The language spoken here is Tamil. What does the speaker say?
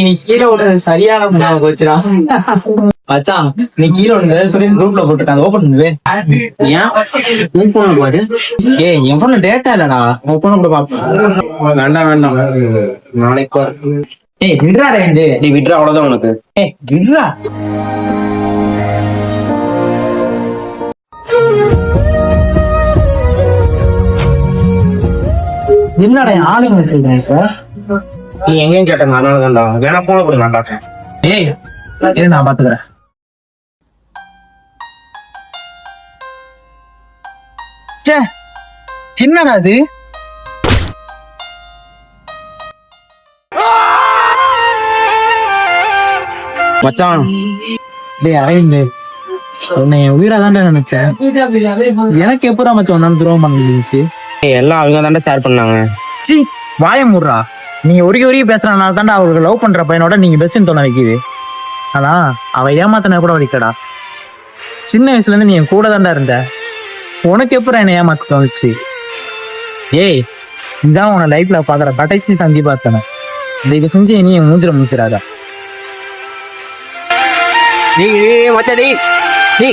நீ கீழே விடுறது சரியான ஞாபகம் போச்சுடா மச்சான் நீ கீழே ஒண்ணு சுரேஷ் குரூப்ல போட்டுருக்காங்க ஓபன் பண்ணுவே ஏன் போன பாரு ஏய் என் போன டேட்டா இல்லடா உன் போன கூட பாப்போம் வேண்டாம் வேண்டாம் நாளைக்கு பாரு ஏய் விடுறா ரெண்டு நீ விட்ற அவ்வளவுதான் உனக்கு ஏய் விடுறா என்னடா என் ஆளுங்க சொல்றேன் இப்ப நீ எங்கேயும் கேட்டேன் அதனால தான்டா. வேணா போன நான் பாட்டேன் ஏய் இரு நான் பாத்துக்கிறேன். ச்சே என்னடா அது மச்சான். டேய் அரவிந்த். உன்னை என் உயிரா தான்டா நினைச்சேன். எனக்கு எப்படா மச்சான் ஒன்னு துரோகம் பண்ணிருந்துச்சு எல்லாம் அவங்க தான்டா ஷேர் பண்ணாங்க. சி வாய முடுறா. நீங்க உருகி உருகி பேசுறதுனால தாண்டா அவருக்கு லவ் பண்ற பையனோட நீங்க பெஸ்ட்னு தோண வைக்குது. அதான் அவ ஏமாத்தன கூட வலிக்கடா. சின்ன வயசுல இருந்து நீ என் கூட தாண்டா இருந்த. உனக்கு எப்பறம் என்ன ஏமாத்து தோணுச்சு? ஏய் இதான் உன லைஃப்ல பாக்குற கடைசி சந்தி பார்த்தன தயவு செஞ்சு நீ மூஞ்சிர மூஞ்சிராதா நீ மச்சடி நீ